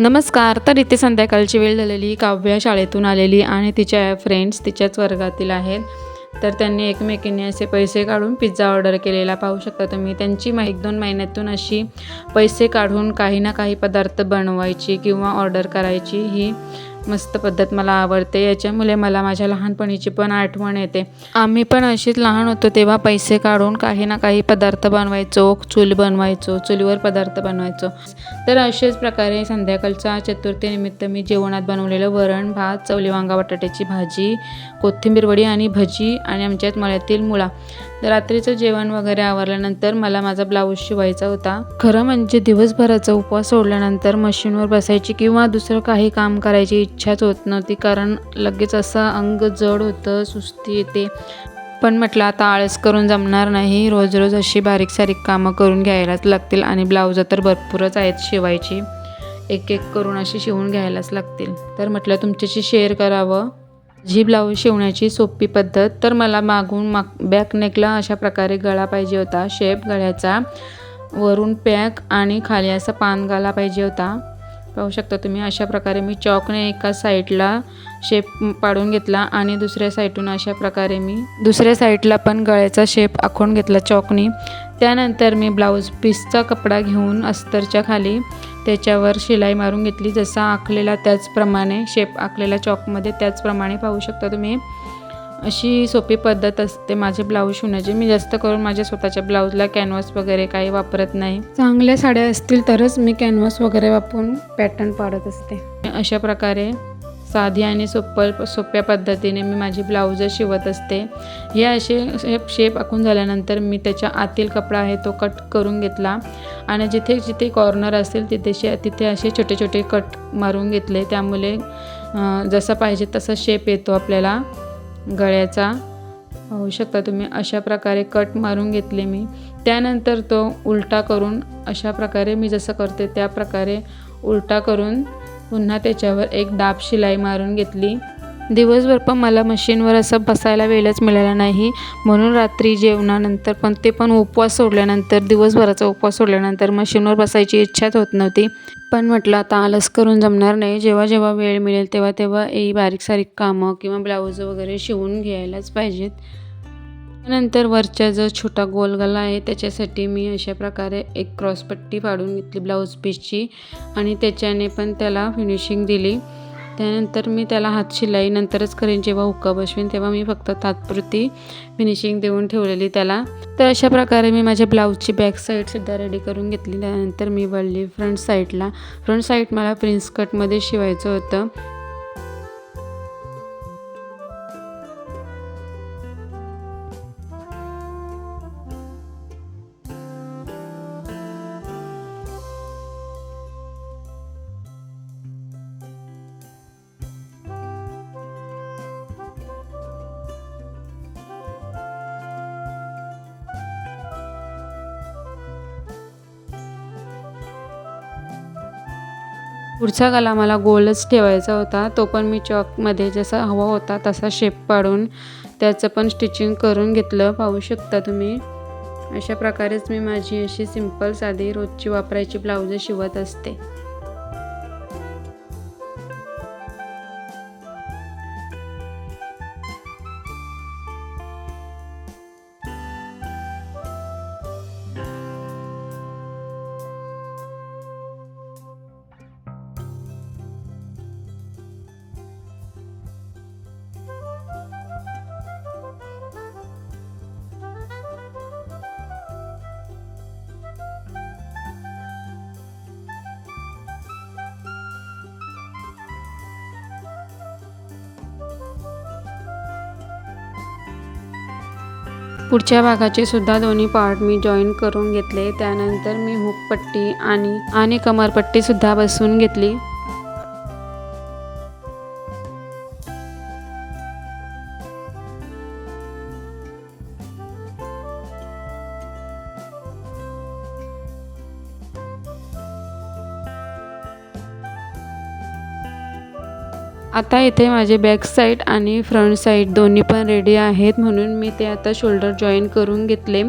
नमस्कार तर इथे संध्याकाळची वेळ झालेली काव्या शाळेतून आलेली आणि तिच्या फ्रेंड्स तिच्याच वर्गातील आहेत. तर त्यांनी एकमेकींनी असे पैसे काढून पिझ्झा ऑर्डर केलेला. पाहू शकता तुम्ही त्यांची मा एक दोन महिन्यातून अशी पैसे काढून काही ना काही पदार्थ बनवायची किंवा ऑर्डर करायची ही मस्त पद्धत मला आवडते. याच्यामुळे मला माझ्या लहानपणीची पण आठवण येते. आम्ही पण अशीच लहान होतो तेव्हा पैसे काढून काही ना काही पदार्थ बनवायचो चूल बनवायचो चुलीवर पदार्थ बनवायचो. तर अशाच प्रकारे संध्याकाळच्या चतुर्थीनिमित्त मी जेवणात बनवलेलं वरण भात चवली वांगा बटाट्याची भाजी कोथिंबीर वडी आणि भजी आणि आमच्यात मळ्यातील मुळा. तर रात्रीचं जेवण वगैरे आवरल्यानंतर मला माझा ब्लाऊज शिवायचा होता. खरं म्हणजे दिवसभराचा उपवास सोडल्यानंतर मशीनवर बसायची किंवा दुसरं काही काम करायची इच्छाच होत नव्हती कारण लगेच असं अंग जड होतं सुस्ती येते. पण म्हटलं आता आळस करून जमणार नाही. रोज रोज अशी बारीक सारीक कामं करून घ्यायलाच लागतील आणि ब्लाऊजं तर भरपूरच आहेत शिवायची. एक एक करून अशी शिवून घ्यायलाच लागतील. तर म्हटलं तुमच्याशी शेअर करावं. जी ब्लाऊज शिवण्याची सोपी पद्धत तर मला मागून माग बॅक नेकला अशा प्रकारे गळा पाहिजे होता. शेप गळ्याचा. वरून पॅक आणि खाली असा पान गाला पाहिजे होता. पाहू शकता तुम्ही अशा प्रकारे मी चॉकने एका साईडला शेप पाडून घेतला आणि दुसऱ्या साईडून अशा प्रकारे मी दुसऱ्या साईडला पण गळ्याचा शेप आखून घेतला चॉकनी. त्यानंतर मी ब्लाऊज पीसचा कपडा घेऊन अस्तरच्या खाली त्याच्यावर शिलाई मारून घेतली. जसा आखलेला त्याचप्रमाणे शेप आखलेला चॉकमध्ये त्याचप्रमाणे पाहू शकता तुम्ही. अशी सोपी पद्धत असते माझे ब्लाऊज शिवण्याची. मी जास्त करून माझ्या स्वतःच्या ब्लाऊजला कॅनव्हास वगैरे काही वापरत नाही. चांगल्या साड्या असतील तरच मी कॅनव्हास वगैरे वापरून पॅटर्न पाडत असते. अशा प्रकारे साधी आणि सोप्प सोप्या पद्धतीने मी माझी ब्लाऊज शिवत असते. हे असे शेप शेप आखून झाल्यानंतर मी त्याच्या आतील कपडा आहे तो कट करून घेतला. आणि जिथे जिथे कॉर्नर असेल तिथे शे तिथे असे छोटे छोटे कट मारून घेतले. त्यामुळे जसा पाहिजे तसा शेप येतो आपल्याला. गळ्याचा. पाहू शकता तुम्ही अशा प्रकारे कट मारून घेतले मी. त्यानंतर तो उलटा करून अशा प्रकारे मी जसं करते त्या प्रकारे उलटा करून पुन्हा त्याच्यावर एक दाब शिलाई मारून घेतली. दिवसभर पण मला मशीनवर असं बसायला वेळच मिळाला नाही. म्हणून रात्री जेवणानंतर पण ते पण उपवास सोडल्यानंतर दिवसभराचा उपवास सोडल्यानंतर मशीनवर बसायची इच्छाच होत नव्हती. पण म्हटलं आता आलस करून जमणार नाही. जेव्हा जेव्हा वेळ मिळेल तेव्हा तेव्हा ही बारीक सारीक कामं किंवा ब्लाऊज वगैरे शिवून घ्यायलाच पाहिजेत. नंतर वरच्या जो छोटा गोल गला आहे त्याच्यासाठी मी अशा प्रकारे एक क्रॉसपट्टी पाडून घेतली ब्लाऊज पीसची आणि त्याच्याने पण त्याला फिनिशिंग दिली. त्यानंतर मी त्याला हात शिलाई नंतरच करेन जेव्हा हुक्का बसवीन तेव्हा मी फक्त तात्पुरती फिनिशिंग देऊन ठेवलेली त्याला. तर अशा प्रकारे मी माझ्या ब्लाऊजची बॅक साईडसुद्धा रेडी करून घेतली. त्यानंतर मी वळली फ्रंट साईडला फ्रंट साईड मला प्रिन्स कटमध्ये शिवायचं होतं. पुढचा गला मला गोलच ठेवायचा होता. तो पण मी चॉकमध्ये जसा हवा होता तसा शेप पाडून त्याचं पण स्टिचिंग करून घेतलं. पाहू शकता तुम्ही. अशा प्रकारेच मी माझी अशी सिंपल साधी रोजची वापरायची ब्लाऊज शिवत असते. पुढच्या भागाचे सुद्धा दोन्ही पार्ट मी जॉईन करून घेतले. त्यानंतर मी हुकपट्टी आणि आणि कमरपट्टी सुद्धा बसवून घेतली. आता इथे माझे बॅक साईड आणि फ्रंट साईड दोन्ही पण रेडी आहेत म्हणून मी ते आता शोल्डर जॉईन करून घेतले.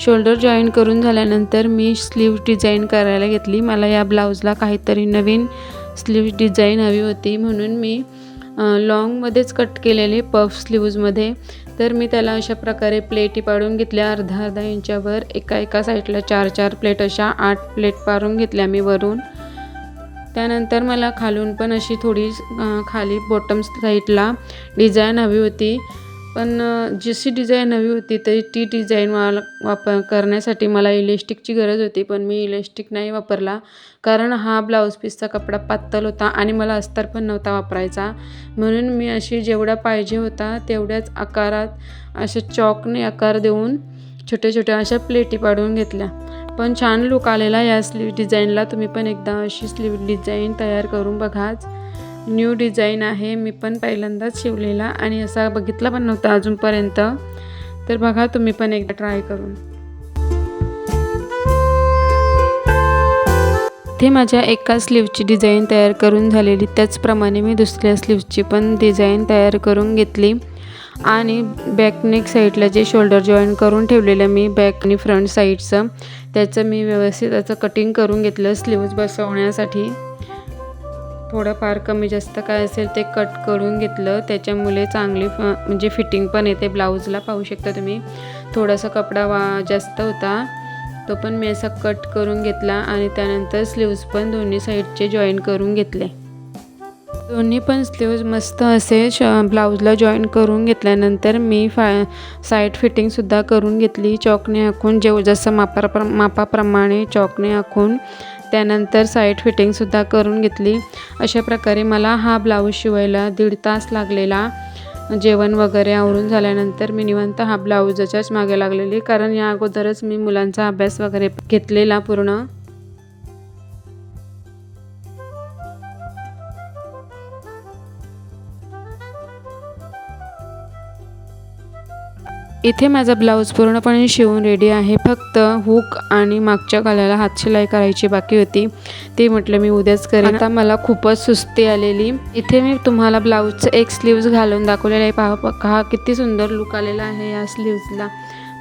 शोल्डर जॉईन करून झाल्यानंतर मी स्लीव्ह डिझाईन करायला घेतली. मला या ब्लाऊजला काहीतरी नवीन स्लीव्ह डिझाईन हवी होती म्हणून मी लॉंगमध्येच कट केलेले पफ स्लीव्जमध्ये तर मी त्याला अशा प्रकारे प्लेटी पाडून घेतल्या. अर्धा अर्धा इंचावर एका एका साईडला चार चार प्लेट अशा आठ प्लेट पाडून घेतल्या मी वरून. त्यानंतर मला खालून पण अशी थोडी खाली बॉटम साईडला डिझाईन हवी होती. पण जशी डिझाईन हवी होती तरी ती डिझाईन मला वापर करण्यासाठी मला इलेस्टिकची गरज होती. पण मी इलेस्टिक नाही वापरला. कारण हा ब्लाऊज पीसचा कपडा पातळ होता आणि मला अस्तर पण नव्हता वापरायचा. म्हणून मी अशी जेवढा पाहिजे होता तेवढ्याच आकारात अशा चॉकने आकार देऊन छोट्या छोट्या अशा प्लेटी पाडून घेतल्या. पण छान लुक आलेला या स्लीव डिझाईनला तुम्ही पण एकदा अशी स्लीव डिझाईन तयार करून बघाच न्यू डिझाईन आहे. मी पण पहिल्यांदाच शिवलेला आणि असा बघितला पण नव्हता अजूनपर्यंत. तर बघा तुम्ही पण एकदा ट्राय करून. ते माझ्या एका स्लीवची डिझाईन तयार करून झालेली. त्याचप्रमाणे मी दुसऱ्या स्लीवची पण डिझाईन तयार करून घेतली. आणि बॅकनेक साईडला जे शोल्डर जॉईन करून ठेवलेलं मी बॅक आणि फ्रंट साईडचं त्याचं मी व्यवस्थित त्याचं कटिंग करून घेतलं स्लीव्ज बसवण्यासाठी. थोडंफार कमी जास्त काय असेल ते कट करून घेतलं. त्याच्यामुळे चांगली म्हणजे फिटिंग पण येते. ब्लाऊजला पाहू शकता तुम्ही. थोडासा कपडा वा जास्त होता. तो पण मी असा कट करून घेतला आणि त्यानंतर स्लीव्ज पण दोन्ही साईडचे जॉईन करून घेतले. दोन्ही पण स्लीव्ज मस्त असे श ब्लाऊजला जॉईन करून घेतल्यानंतर मी फा साईड फिटिंगसुद्धा करून घेतली. चॉकने आखून जेव जसं मापा मापाप्रमाणे चॉकने आखून त्यानंतर साईड फिटिंगसुद्धा करून घेतली. अशा प्रकारे मला हा ब्लाऊज शिवायला दीड तास लागलेला. जेवण वगैरे आवरून झाल्यानंतर मी निवांत हा ब्लाऊजच्याच मागे लागलेली. कारण या अगोदरच मी मुलांचा अभ्यास वगैरे घेतलेला पूर्ण. इथे माझा ब्लाऊज पूर्णपणे शिवून रेडी आहे. फक्त हुक आणि मागच्या गळ्याला हात शिलाई करायची बाकी होती. ते म्हटलं मी उद्याच करेन. आता मला खूपच सुस्ती आलेली. इथे मी तुम्हाला ब्लाऊजचं एक स्लीव्ज घालून दाखवलेलं आहे. पहा पहा किती सुंदर लुक आलेला आहे या स्लीव्जला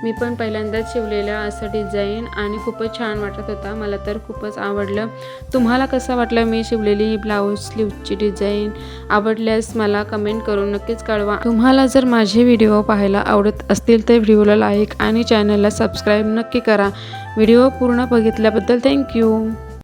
मी पण पहिल्यांदाच शिवलेलं असं डिझाईन आणि खूपच छान वाटत होता. मला तर खूपच आवडलं. तुम्हाला कसं वाटलं मी शिवलेली ही ब्लाऊज स्लीवची डिझाईन? आवडल्यास मला कमेंट करून नक्कीच कळवा. तुम्हाला जर माझे व्हिडिओ पाहायला आवडत असतील तर व्हिडिओला लाईक आणि चॅनलला सबस्क्राईब नक्की करा. व्हिडिओ पूर्ण बघितल्याबद्दल थँक्यू